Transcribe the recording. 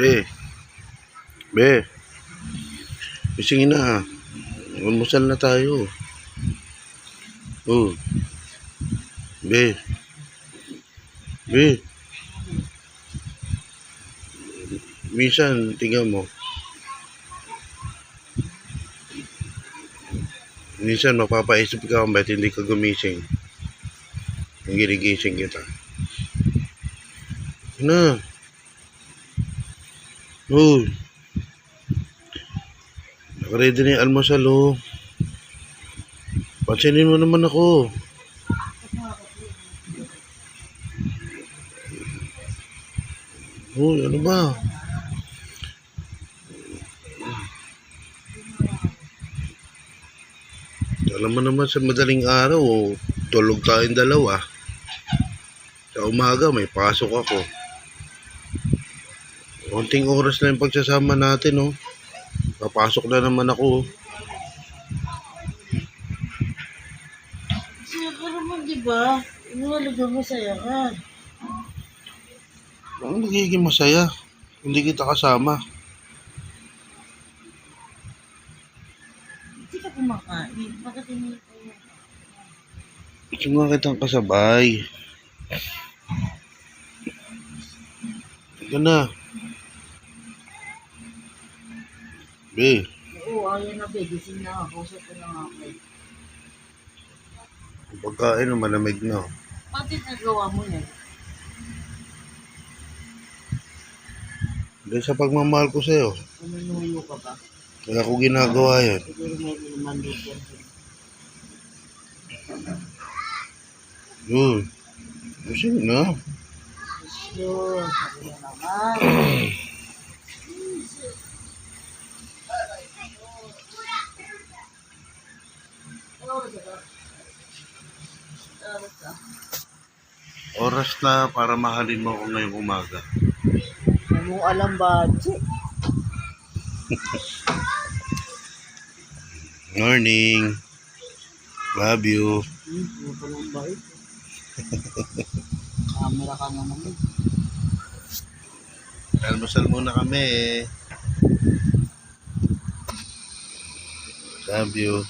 Be. Be. Gisingin na. Almusal na tayo. Oh. Be. Be. Minsan, tingnan mo. Minsan, mapapaisip ka kung ba't hindi ka gumising. Yung ginigising kita. Na. Oh. Nakaready na yung almusal, oh. Pansinin mo naman ako. Uy, ano ba? Alam mo naman sa madaling araw, oh, tulog tayong dalawa. Sa umaga, may pasok ako. Konting oras na yung pagsasama natin, oh. Papasok na naman ako, oh. Siyempre naman, di ba? Inalaga masaya ka. Ang nagiging masaya. Hindi kita kasama. Hindi ka kumakain. Bakit hindi ka Gusto nga kitang kasabay. Ika na. Be, Oo, ayan na, baby. Gising na ako. Kausap ko na nga ako. ang pagkain malamig na. Pati nagawa mo yan. Dahil sa pagmamahal ko sa'yo, Umunuyo ka ba? kaya ko ginagawa yan. Siguro may naman dito. Yun. Kasi na. So, sabi na naman. Oras na para mahalin mo ako ngayong umaga. Ano alam ba? Morning. Love you. Hmm, ano pa lang ba ito? Camera ka naman eh. Almusal muna kami. Love you.